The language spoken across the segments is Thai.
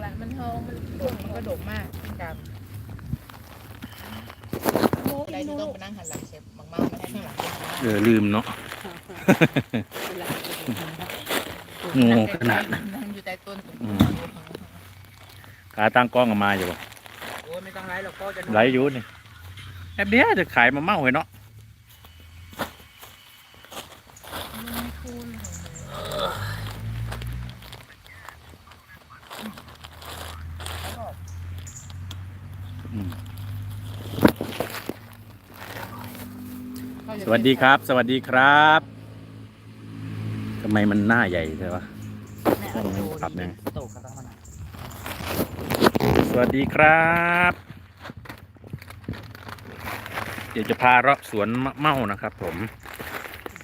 แหละมันทองมันดกมันก็ดกมากกับโมใจอีที่โมต้องไปนั่งหันหลังเชฟมากๆไม่ให้ข้างหลังเออลืมเนาะโง่ขนาดนั้นนั่งอยู่ใต้ต้นอืมขาตั้งกล้องออกมาอยู่บ่โอ้ยไม่ต้องไลฟ์หรอกพ่อจะไหลอยู่นี่แอบเดียวจะขายมาเมาเหรอเนาะ วัสดีครับ สวัสดีครับทำไมมันหน้าใหญ่ใช่ปะปรับยังไงโตกระต้องมันสวัสดีครับ เดี๋ยวจะพาเลาะสวนมะเม่านะครับ ผม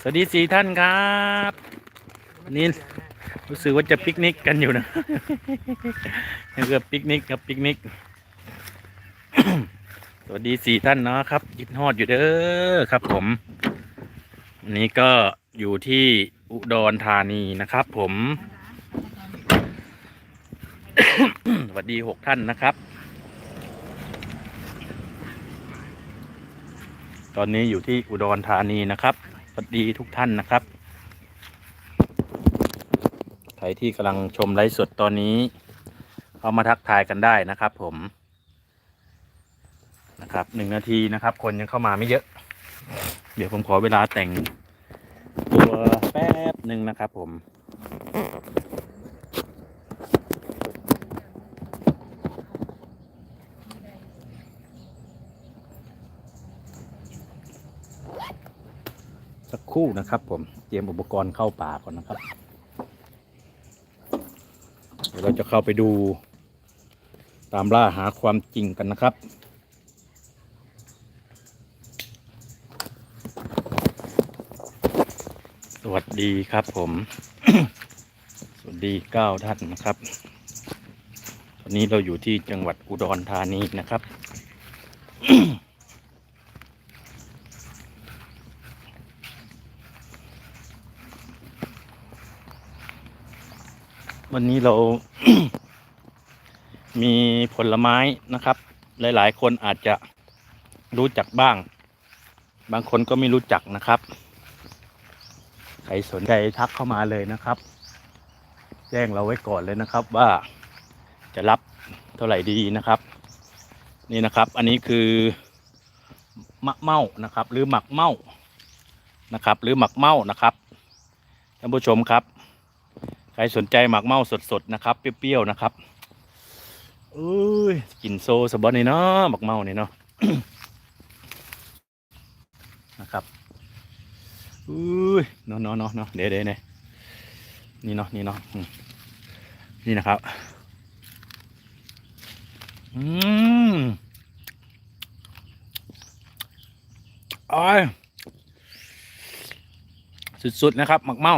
สวัสดีสี่ท่านครับนี่รู้สึกว่าจะปิกนิกกันอยู่นะนี่ก็ปิกนิกครับปิกนิกส วัสดีสี่ท่านเนาะครับยิดฮอดอยู่เด้อครับผมวันนี้ก็อยู่ที่อุดรธานีนะครับ ผมสวัสดีหกท่านนะครับ ตอนนี้อยู่ที่อุดรธานีนะครับสวัสดีทุกท่านนะครับใครที่กำลังชมไลฟ์สดตอนนี้ เข้ามาทักทายกันได้นะครับ ผม นะครับหนึ่งนาทีนะครับ คนยังเข้ามาไม่เยอะ เดี๋ยวผมขอเวลาแต่งตัวแป๊บหนึ่งนะครับผมสักครู่นะครับผมเตรียมอุปกรณ์เข้าป่าก่อนนะครับ เดี๋ยวเราจะเข้าไปดู ตามล่าหาความจริงกันนะครับ วัสดีครับผม สวัสดีเก้าท่านนะครับ ตอนนี้เราอยู่ที่จังหวัดอุดรธานีนะครับ วันนี้เรามีผลไม้นะครับ หลาย ๆ คนอาจจะรู้จักบ้าง บางคนก็ไม่รู้จักนะครับ ใครสนใจทักเข้ามาเลยนะครับ แจ้งเราไว้ก่อนเลยนะครับว่าจะรับเท่าไหร่ดีนะครับ นี่นะครับ อันนี้คือมะเมานะครับ หรือหมักเมานะครับ หรือหมักเมานะครับท่านผู้ชมครับ ใครสนใจหมักเมาสดๆนะครับเปรี้ยวๆนะครับเอ้ยกลินโซสบอนนี่เนาะหมักเมานี่เนาะ นะครับ อุ้ยเนาะเนาะเนาะเนาะเดี๋ยวเดี๋ยวนี่เนาะนี่เนาะอืมนี่นะครับ อืมอ้อยสุด ๆ นะครับ หมักเม่า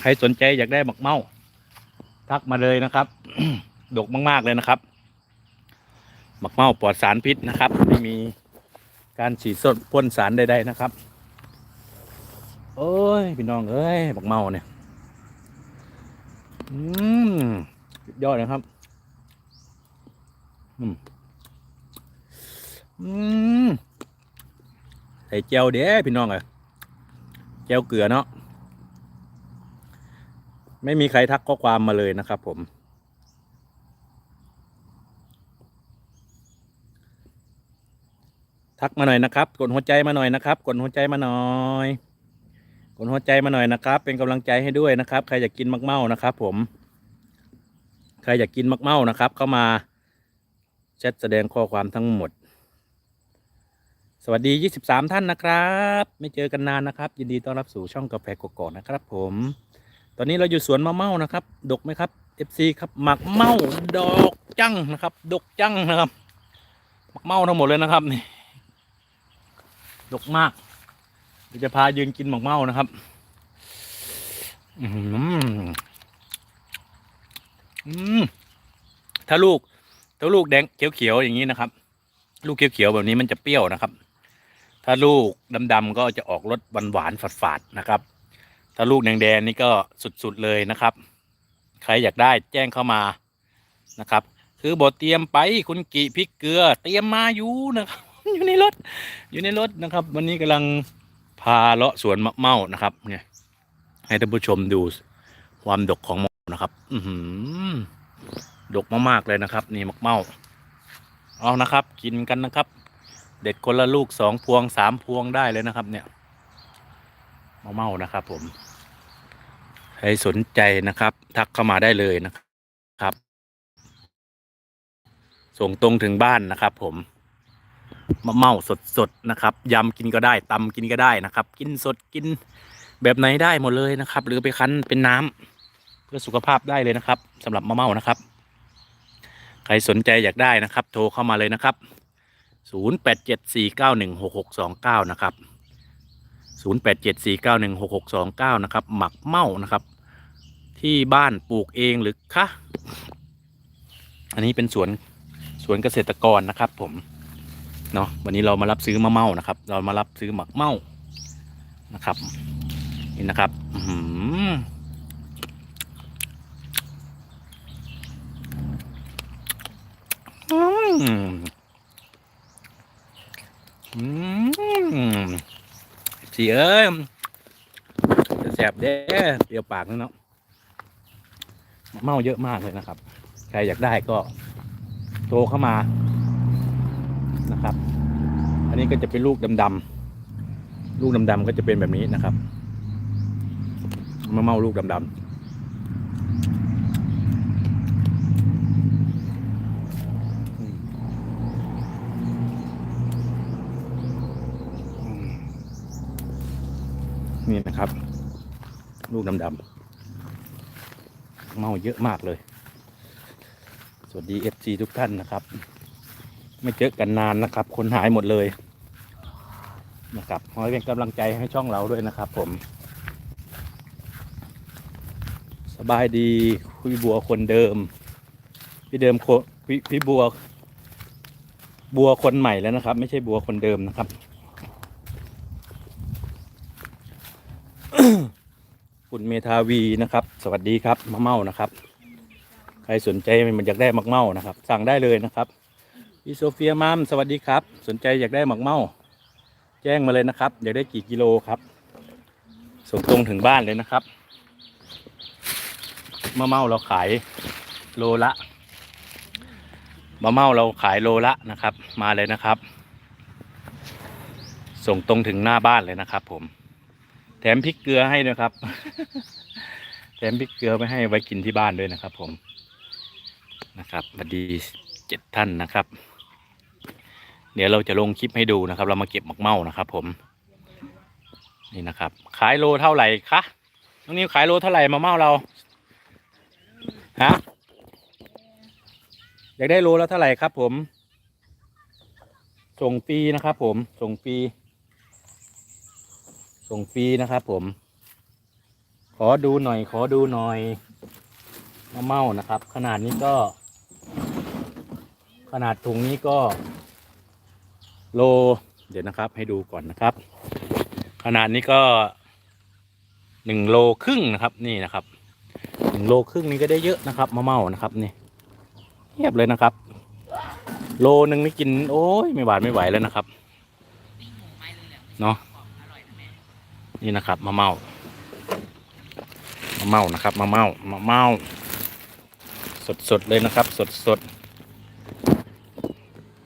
ใครสนใจอยากได้หมักเมา ทักมาเลยนะครับ ดกมาก ๆ เลยนะครับ หมักเมาปลอดสารพิษนะครับ ไม่มี การฉีดสดพ่นสารใดๆนะครับ โอ้ยพี่น้องเอ้ยหมักเมาเนี่ย อืมยอดนะครับ อืมอืมใส่เจียวเด้พี่น้องเอ้ยเจียวเกลือเนาะไม่มีใครทักข้อความมาเลยนะครับผม ทักมาหน่อยนะครับ กดหัวใจมาหน่อยนะครับ กดหัวใจมาหน่อยกดหัวใจมาหน่อยนะครับ เป็นกำลังใจให้ด้วยนะครับ ใครอยากกินมักเมานะครับ ผม ใครอยากกินมักเมานะครับ เข้ามาแชทแสดงข้อความทั้งหมด สวัสดี 23 ท่านนะครับ ไม่เจอกันนานนะครับ ยินดีต้อนรับสู่ช่องกาแฟกกอกนะครับ ผม ตอนนี้เราอยู่สวนมะเมานะครับ ดกไหมครับ FC ครับหมักเมาดอกจังนะครับ ดกจังนะครับหมักเมาทั้งหมดเลยนะครับนี่ ดกมาก เดี๋ยวจะพายืนกินหมักเม่านะครับ อืมอืมถ้าลูก ถ้าลูกแดงเขียวๆอย่างนี้นะครับ ลูกเขียวๆแบบนี้มันจะเปรี้ยวนะครับ ถ้าลูกดำๆก็จะออกรสหวานๆฝาดๆนะครับ ถ้าลูกแดงๆนี่ก็สุดๆเลยนะครับ ใครอยากได้แจ้งเข้ามานะครับ คือบทเตรียมไปคุณกิพริกเกลือ เตรียมมาอยู่นะครับ อยู่ในรถ อยู่ในรถนะครับ วันนี้กำลังพาเลาะสวนมะเมานะครับเนี่ยให้ท่านผู้ชมดูความดกของมะนะครับ อือหือดกมากๆเลยนะครับ นี่มะเมาเอานะครับ กินกันนะครับ เด็ดคนละลูกสองพวงสามพวงได้เลยนะครับ เนี่ยมะเมานะครับ ผมใครสนใจนะครับ ทักเข้ามาได้เลยนะครับ ส่งตรงถึงบ้านนะครับ ผม มะเม่าสดๆนะครับยำกินก็ได้ตำกินก็ได้นะครับ กินสดกินแบบไหนได้หมดเลยนะครับ หรือไปคั้นเป็นน้ำเพื่อสุขภาพได้เลยนะครับสำหรับมะเม่านะครับ ใครสนใจอยากได้นะครับ โทรเข้ามาเลยนะครับ 0874916629 นะครับ 0874916629 นะครับ หมักเม่านะครับ ที่บ้านปลูกเองหรือคะอันนี้เป็นสวนสวนเกษตรกรนะครับผม เนาะวันนี้เรามารับซื้อมะเม่านะครับ เรามารับซื้อหมักเม่านะครับนี่นะครับอื้อหืออืมอืมสีเอ้ยจะแสบเด้เดียวปากนั่นเนาะเมาเยอะมากเลยนะครับ ใครอยากได้ก็โทรเข้ามา นะครับ อันนี้ก็จะเป็นลูกดำๆลูกดำๆก็จะเป็นแบบนี้นะครับมะเมาลูกดำๆนี่นะครับ ลูกดำๆเมาเยอะมากเลย สวัสดีเอฟซีทุกท่านนะครับ ไม่เจอกันนานนะครับ คนหายหมดเลยนะครับขอให้เป็นกำลังใจให้ช่องเราด้วยนะครับ ผม สบายดีพี่บัวคนเดิม พี่เดิมโคพี่พี่บัว บัวคนใหม่แล้วนะครับ ไม่ใช่บัวคนเดิมนะครับ คุณเมธาวีนะครับ สวัสดีครับมะเม่านะครับ ใครสนใจมันอยากได้มักเม่านะครับ สั่งได้เลยนะครับ พี่โซเฟียมัมสวัสดีครับ สนใจอยากได้มักเม่าแจ้งมาเลยนะครับ อยากได้กี่กิโลครับ ส่งตรงถึงบ้านเลยนะครับมะเม่าเราขายโลละมะเม่าเราขายโลละนะครับ มาเลยนะครับ ส่งตรงถึงหน้าบ้านเลยนะครับ ผม แถมพริกเกลือให้นะครับ แถมพริกเกลือไม่ให้ไว้กินที่บ้านด้วยนะครับ ผมนะครับสวัสดีเจ็ดท่านนะครับ เดี๋ยวเราจะลงคลิปให้ดูนะครับ เรามาเก็บหมักเมานะครับ ผม นี่นะครับ ขายโลเท่าไหร่คะน้องนิวขายโลเท่าไหร่มะเมาเราฮะอยากได้โลแล้วเท่าไหร่ครับ ผม ส่งฟรีนะครับผม ส่งฟรีส่งฟรีนะครับ ผม ขอดูหน่อย ขอดูหน่อยมะเม่านะครับ ขนาดนี้ก็ ขนาดถุงนี้ก็ โล เดี๋ยวนะครับให้ดูก่อนนะครับ ขนาดนี้ก็หนึ่งโลครึ่งนะครับนี่นะครับหนึ่งโลครึ่งนี้ก็ได้เยอะนะครับมะเมานะครับนี่เทียบเลยนะครับ โลหนึ่งนี่กิน โอ้ยไม่หวานไม่ไหวแล้วนะครับเนาะนี่นะครับมะเมามะเมานะครับมะเมามะเมาสดสดๆเลยนะครับ สดสด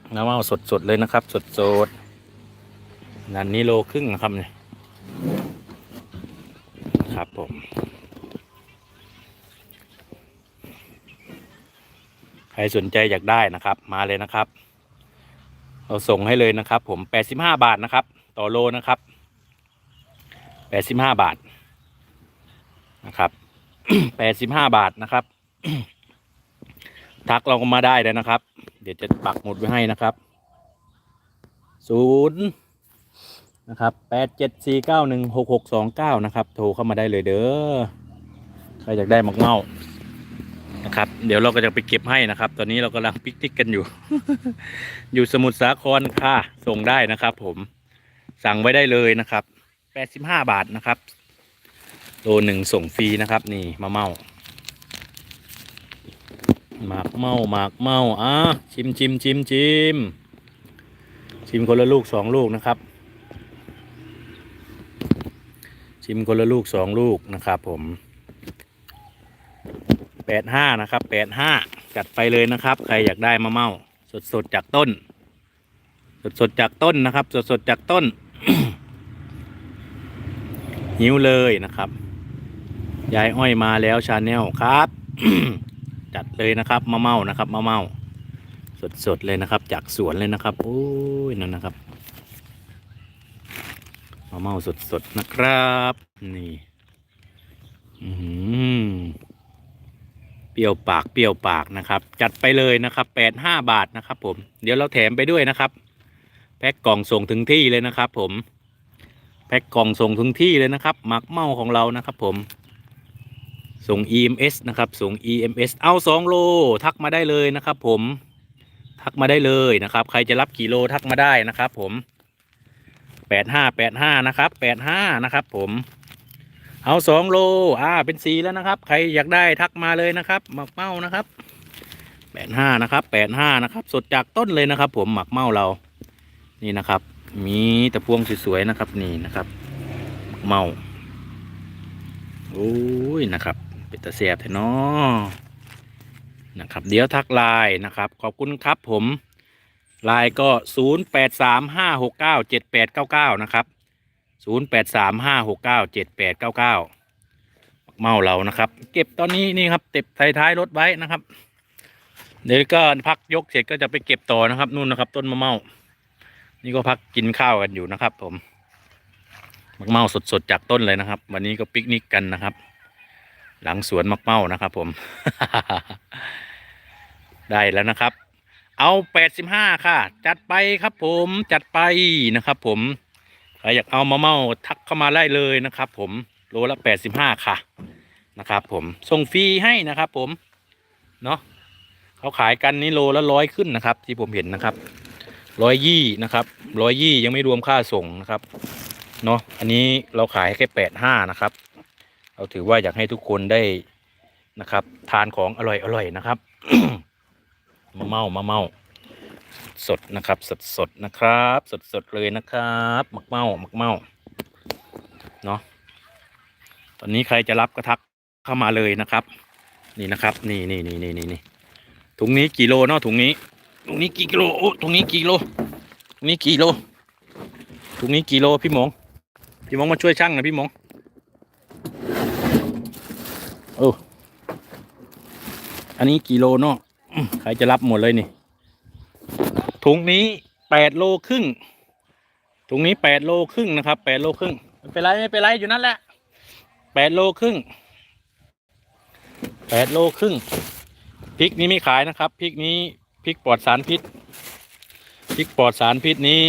ๆมะเมาสดสดๆเลยนะครับ สดสดๆนั่นนี้โลครึ่งนะครับเนี่ยครับผม ใครสนใจอยากได้นะครับ มาเลยนะครับ เราส่งให้เลยนะครับ ผมแปดสิบห้าบาทนะครับ ต่อโลนะครับแปดสิบห้าบาทนะครับแปดสิบห้าบาทนะครับ ทักเราก็มาได้เลยนะครับ เดี๋ยวจะปักหมุดไว้ให้นะครับศูนย์นะครับแปดเจ็ดสี่เก้าหนึ่งหกหกสองเก้านะครับ โทรเข้ามาได้เลยเด้อใครอยากได้มักเมานะครับ เดี๋ยวเราก็จะไปเก็บให้นะครับ ตอนนี้เรากำลังปิกนิกกันอยู่ อยู่สมุทรสาครค่ะ ส่งได้นะครับ ผมสั่งไว้ได้เลยนะครับแปดสิบห้าบาทนะครับโลหนึ่งส่งฟรีนะครับ นี่มะเมา หมากเมาหมากเมาอะชิมชิมชิมชิมชิมคนละลูกสองลูกนะครับ ชิมคนละลูกสองลูกนะครับผมแปดห้านะครับแปดห้าจัดไปเลยนะครับ ใครอยากได้มะเมาสดสดจากต้น สดสดจากต้นนะครับ สดสดจากต้นหิวเลยนะครับยายอ้อยมาแล้วชาแนลครับ จัดเลยนะครับมะเมานะครับมะเมาสดสดๆเลยนะครับ จากสวนเลยนะครับโอ้ยนั่นนะครับมะเมาสดสดๆนะครับ นี่อื้อหือเปรี้ยวปากเปรี้ยวปากนะครับ จัดไปเลยนะครับแปดห้าบาทนะครับ ผม เดี๋ยวเราแถมไปด้วยนะครับ แพ็กกล่องส่งถึงที่เลยนะครับ ผมแพ็กกล่องส่งถึงที่เลยนะครับหมักเมาของเรานะครับ ผม ส่ง EMS นะครับส่ง EMS เอา2โลทักมาได้เลยนะครับ ผมทักมาได้เลยนะครับ ใครจะรับกี่โลทักมาได้นะครับ ผม85 85นะครับ85นะครับ ผมเอา2โลอ่าเป็นสีแล้วนะครับ ใครอยากได้ทักมาเลยนะครับ หมักเมานะครับ85นะครับ85นะครับ สดจากต้นเลยนะครับ ผมหมักเมาเรา นี่นะครับ มีตะพวงสวยๆนะครับนี่นะครับ เมาโอ้ยนะครับ เป็นตะเสียบแท้เนาะนะครับ เดี๋ยวทักไลน์นะครับ ขอบคุณครับผมไลน์ก็ 0 8 3 5 6 9 7 8 9 9 นะครับ 0 8 3 5 6 9 7 8 9 9 เมาเรานะครับ เก็บตอนนี้นี่ครับเก็บท้ายรถไว้นะครับ เดี๋ยวก็พักยกเสร็จก็จะไปเก็บต่อนะครับนู่นนะครับ ต้นมะเมา นี่ก็พักกินข้าวกันอยู่นะครับ ผมมะเมาสดๆจากต้นเลยนะครับ วันนี้ก็ปิกนิกกันนะครับ หลังสวนมะเมานะครับ ผม ได้แล้วนะครับ เอาแปดสิบห้าค่ะ จัดไปครับ ผมจัดไปนะครับ ผมใครอยากเอามะเมาทักเข้ามาได้เลยนะครับ ผมโลละแปดสิบห้าค่ะนะครับ ผมส่งฟรีให้นะครับ ผมเนาะเขาขายกันนี่โลละร้อยขึ้นนะครับ ที่ผมเห็นนะครับร้อยยี่นะครับร้อยยี่ยังไม่รวมค่าส่งนะครับเนาะอันนี้เราขายแค่แปดห้านะครับ เราถือว่าอยากให้ทุกคนได้นะครับ ทานของอร่อยอร่อยนะครับมะเมามะเมาสดนะครับ สดสดนะครับ สดสดเลยนะครับมะเมามักเมาเนาะตอนนี้ใครจะรับก็ทักเข้ามาเลยนะครับ นี่นะครับ นี่นี่นี่นี่นี่นี่ถุงนี้กี่โลเนาะถุงนี้ตรงนี้กี่กิโลโอ้ตรงนี้กี่กิโลตรงนี้กี่โลตรงนี้กี่โลพี่หมงพี่หมงมาช่วยช่างหน่อยพี่หมง โอ้อันนี้กี่โลเนาะอื้อใครจะรับหมดเลยนี่ ถุงนี้แปดโลครึ่ง ถุงนี้แปดโลครึ่งนะครับแปดโลครึ่งไม่เป็นไรไม่เป็นไรอยู่นั่นแหละแปดโลครึ่งแปดโลครึ่งพริกนี้ไม่ขายนะครับพริกนี้พริกปลอดสารพิษพริกปลอดสารพิษนี้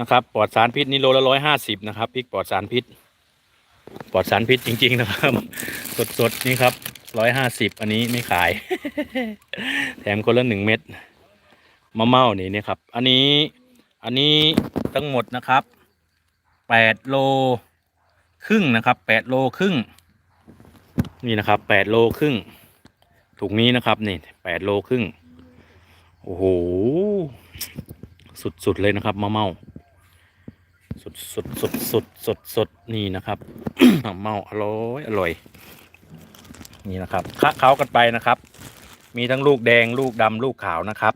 นะครับปลอดสารพิษนี้โลละร้อยห้าสิบนะครับพริกปลอดสารพิษ ปลอดสารพิษจริง ๆ นะครับ สดๆนี่ครับร้อยห้าสิบอันนี้ไม่ขาย แถมคนละหนึ่งเม็ดมะเม่านี่นี่ครับ อันนี้อันนี้ทั้งหมดนะครับแปดโลครึ่งนะครับแปดโลครึ่งนี่นะครับแปดโลครึ่งถุงนี้นะครับนี่แปดโลครึ่งโอ้โหสุดๆเลยนะครับมะเมา ดสดสดสดสดสดนี่นะครับเมาอร่อยอร่อย นี่นะครับคะเขากันไปนะครับ มีทั้งลูกแดงลูกดำลูกขาวนะครับ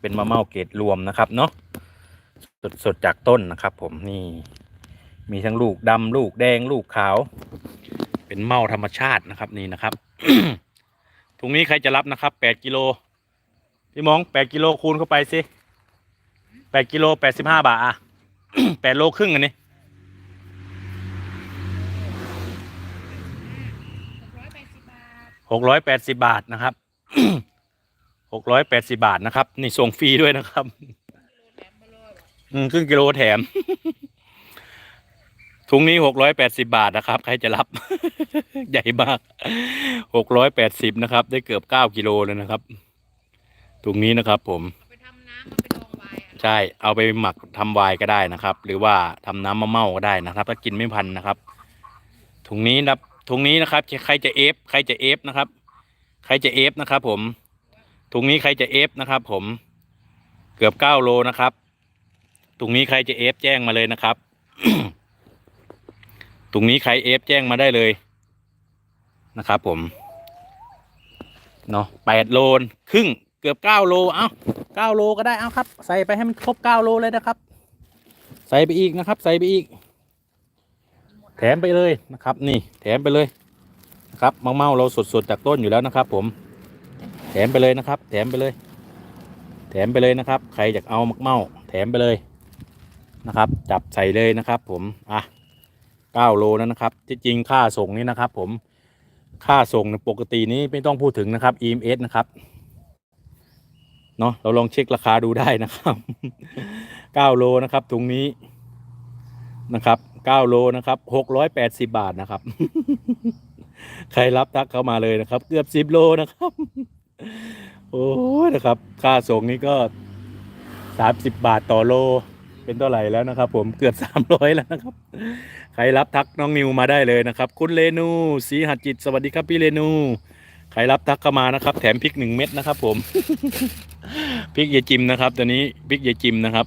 เป็นมะเมาเกรดรวมนะครับเนาะสดสดจากต้นนะครับ ผมนี่ มีทั้งลูกดำลูกแดงลูกขาว เป็นเมาธรรมชาตินะครับนี่นะครับถุงนี้ใครจะรับนะครับแปดกิโลพี่มองแปดกิโลคูณเข้าไปสิแปดกิโลแปดสิบห้าบาทอะ แปดโลครึ่งอันนี้หกร้อยแปดสิบบาทนะครับหกร้อยแปดสิบาทนะครับ นี่ส่งฟรีด้วยนะครับ อืมครึ่งกิโลแถม ถุงนี้หกร้อยแปดสิบาทนะครับ ใครจะรับ ใหญ่มากหกร้อยแปดสิบนะครับ ได้เกือบเก้ากิโลเลยนะครับ ถุงนี้นะครับผมเอาไปทำน้ำเอาไปดอง ไวน์อะใช่เอาไปหมักทำไวน์ก็ได้นะครับ หรือว่าทำน้ำมะเม่าก็ได้นะครับ ถ้ากินไม่พันนะครับถุงนี้นะครับถุงนี้นะครับใครจะเอฟใครจะเอฟนะครับ ใครจะเอฟนะครับ ผมถุงนี้ใครจะเอฟนะครับ ผมเกือบเก้าโลนะครับถุงนี้ใครจะเอฟแจ้งมาเลยนะครับถุงนี้ใครเอฟแจ้งมาได้เลยนะครับ ผมเนาะแปดโลครึ่ง กือบเก้าโล เอ้าเก้าโลก็ได้ เอาครับ ใส่ไปให้มันครบเก้าโลเลยนะครับ ใส่ไปอีกนะครับ ใส่ไปอีก แถมไปเลยนะครับ นี่แถมไปเลยนะครับมะเมาเราสดๆจากต้นอยู่แล้วนะครับ ผม แถมไปเลยนะครับ แถมไปเลย แถมไปเลยนะครับ ใครอยากเอามะเมาแถมไปเลยนะครับ จับใส่เลยนะครับ ผม อะเก้าโลแล้วนะครับ ที่จริงค่าส่งนี่นะครับ ผม ค่าส่งในปกตินี้ไม่ต้องพูดถึงนะครับ EMS นะครับ เนาะเราลองเช็คราคาดูได้นะครับเก้าโลนะครับตรงนี้นะครับเก้าโลนะครับหกร้อยแปดสิบาทนะครับ ใครรับทักเข้ามาเลยนะครับ เกือบสิบโลนะครับ โอ้นะครับ ค่าส่งนี่ก็สามสิบาทต่อโล เป็นเท่าไหร่แล้วนะครับ ผมเกือบสามร้อยแล้วนะครับ ใครรับทักน้องนิวมาได้เลยนะครับ คุณเรนูศรีหัดจิต สวัสดีครับพี่เรนู ครรับทักเข้ามานะครับ แถมพริกหนึ่งเม็ดนะครับผมพริกยายจิมนะครับตัวนี้พริกยายจิมนะครับ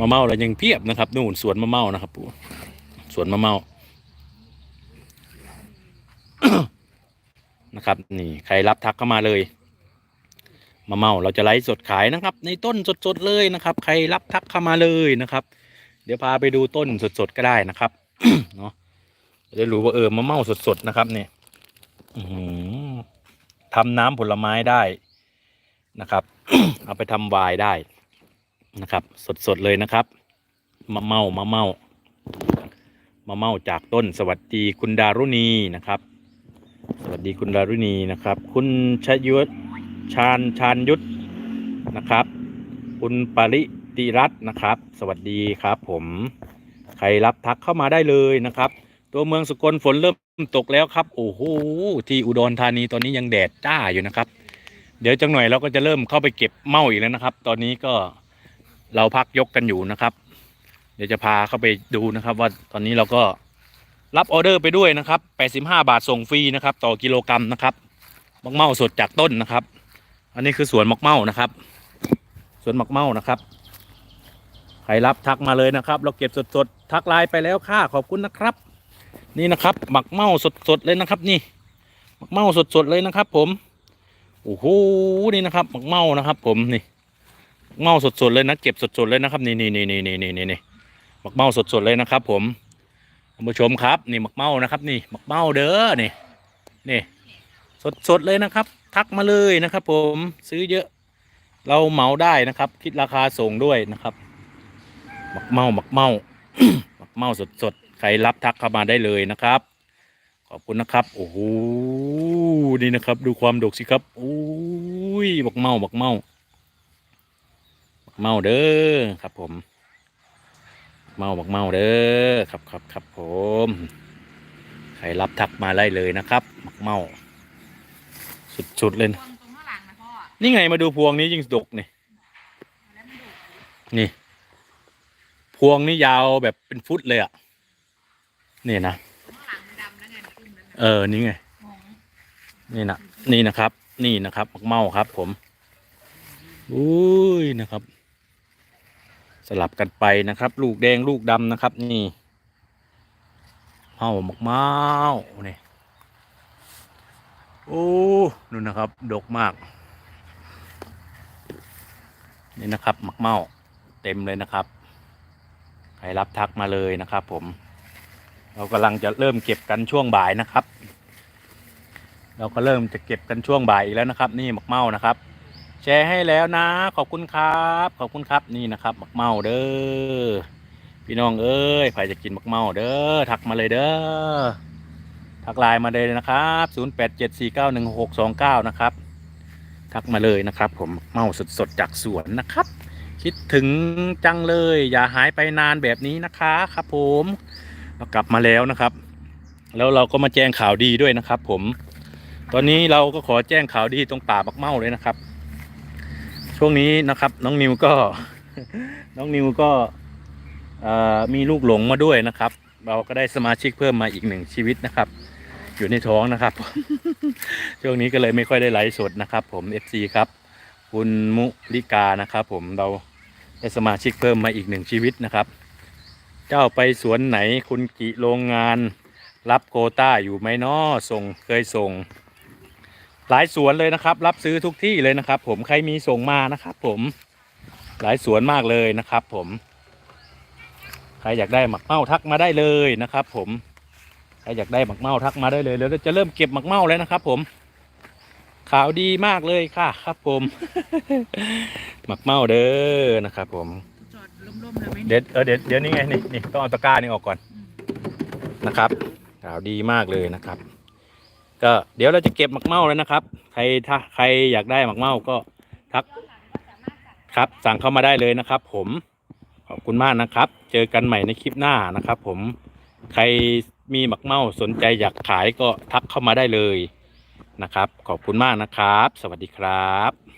มะเม่าเรายังเพียบนะครับนู่นสวนมะเม่านะครับปู่สวนมะเม่านะครับ นี่ใครรับทักเข้ามาเลยมะเม่าเราจะไลฟ์สดขายนะครับ ในต้นสดๆเลยนะครับ ใครรับทักเข้ามาเลยนะครับ เดี๋ยวพาไปดูต้นสดๆก็ได้นะครับเนาะจะได้รู้ว่าเออมะเม่าสดๆนะครับเนี่ย ทำน้ำผลไม้ได้นะครับ เอาไปทำไวายได้นะครับ สดๆเลยนะครับ มะเมามะเมามะเมาจากต้นสวัสดีคุณดารุณีนะครับ สวัสดีคุณดารุณีนะครับ คุณชยุทธชาญชาญยุทธนะครับ คุณปริติรัตน์นะครับ สวัสดีครับ ผมใครรับทักเข้ามาได้เลยนะครับ ตัวเมืองสกลฝนเริ่มตกแล้วครับโอ้โหที่อุดรธานีตอนนี้ยังแดดจ้าอยู่นะครับ เดี๋ยวจังหน่อยเราก็จะเริ่มเข้าไปเก็บเม่าอีกแล้วนะครับ ตอนนี้ก็เราพักยกกันอยู่นะครับ เดี๋ยวจะพาเข้าไปดูนะครับ ว่าตอนนี้เราก็รับออเดอร์ไปด้วยนะครับ85 บาทส่งฟรีนะครับ ต่อกิโลกรัมนะครับมักเม่าสดจากต้นนะครับ อันนี้คือสวนมักเม่านะครับ สวนมักเม่านะครับใครรับทักมาเลยนะครับ เราเก็บสดๆทักไลน์ไปแล้วค่ะขอบคุณนะครับ นี่นะครับหมักเมาสดๆเลยนะครับ นี่หมักเมาสดๆเลยนะครับ ผมโอ้โหนี่นะครับหมักเมานะครับ ผมนี่หมักเมาสดๆเลยนะเก็บสดๆเลยนะครับ นี่นี่นี่นี่นี่นี่นี่หมักเมาสดๆเลยนะครับ ผมท่านผู้ชมครับ นี่หมักเมานะครับ นี่หมักเมาเด้อนี่นี่สดๆเลยนะครับ ทักมาเลยนะครับ ผมซื้อเยอะเราเหมาได้นะครับ คิดราคาส่งด้วยนะครับหมักเมาหมักเมาหมักเมาสดๆใค รรับทักเข้ามาได้เลยนะครับ ขอบคุณนะครับ โอ้โหนี่นะครับ ดูความดกสิครับโอ้ยหมักเมาหมักเมาหมักเมาเด้อครับ ผมหมักเมาหมักเมาเด้อครับครับครับผมใครรับทักมาได้เลยนะครับหมักเมาสุดๆเลยนะตรงตรงข้างหลังนะพ่อนี่ไงมาดูพวงนี้ยิ่งดกนี่แล้วมันดุนี่ พวงนี่ยาวแบบเป็นฟุตเลยอะนี่นะ นดำแล้วไงมันอุ้มแล้วนะเออนี่ไงมองนี่นะนี่นะครับ นี่นะครับมักเมาครับ ผมอุ้ยนะครับ สลับกันไปนะครับ ลูกแดงลูกดำนะครับ นี่เมามักเมานี่โอ้นู่นนะครับ ดกมาก นี่นะครับมักเมาเต็มเลยนะครับ ใครรับทักมาเลยนะครับผม เรากำลังจะเริ่มเก็บกันช่วงบ่ายนะครับ เราก็เริ่มจะเก็บกันช่วงบ่ายอีกแล้วนะครับ นี่หมักเมานะครับ แชร์ให้แล้วนะ ขอบคุณครับ ขอบคุณครับนี่นะครับหมักเมาเด้อพี่น้องเอ้ยใครจะกินหมักเมาเด้อทักมาเลยเด้อทักไลน์มาเลยนะครับ0874916629นะครับทักมาเลยนะครับ ผมเมาสดๆจากสวนนะครับ คิดถึงจังเลย อย่าหายไปนานแบบนี้นะคะครับผม กลับมาแล้วนะครับ แล้วเราก็มาแจ้งข่าวดีด้วยนะครับ ผม ตอนนี้เราก็ขอแจ้งข่าวดีตรงป่าบักเมาเลยนะครับ ช่วงนี้นะครับ น้องนิวก็ น้องนิวก็มีลูกหลงมาด้วยนะครับ เราก็ได้สมาชิกเพิ่มมาอีกหนึ่งชีวิตนะครับ อยู่ในท้องนะครับ ช่วงนี้ก็เลยไม่ค่อยได้ไลฟ์สดนะครับ ผม FC ครับ คุณมุลิกานะครับ ผมเราได้สมาชิกเพิ่มมาอีกหนึ่งชีวิตนะครับ เจ้าไปสวนไหนคุณกิโรงงาน รับโคต้าอยู่ไหมน้อส่งเคยส่ง หลายสวนเลยนะครับ รับซื้อทุกที่เลยนะครับ ผมใครมีส่งมานะครับผมหลายสวนมากเลยนะครับ ผม ใครอยากได้หมักเม่าทักมาได้เลยนะครับ ผมใครอยากได้หมักเม่าทักมาได้เลยเดี๋ยวเราจะเริ่มเก็บหมักเม่าแล้วนะครับ ผมข่าวดีมากเลยค่ะ ครับผม หมักเม่าเด้อนะครับ ผม จอดล่มๆเลยไหมเดี๋ยวเออเดี๋ยวเดี๋ยวนี้ไงนี่นี่ต้องเอาตะกร้านี่ออกก่อนนะครับข่าวดีมากเลยนะครับ ก็เดี๋ยวเราจะเก็บหมักเม่าแล้วนะครับ ใครถ้าใครอยากได้หมักเม่าก็ทักครับ สั่งเข้ามาได้เลยนะครับ ผมขอบคุณมากนะครับ เจอกันใหม่ในคลิปหน้านะครับ ผมใครมีหมักเม่าสนใจอยากขายก็ทักเข้ามาได้เลยนะครับ ขอบคุณมากนะครับ สวัสดีครับ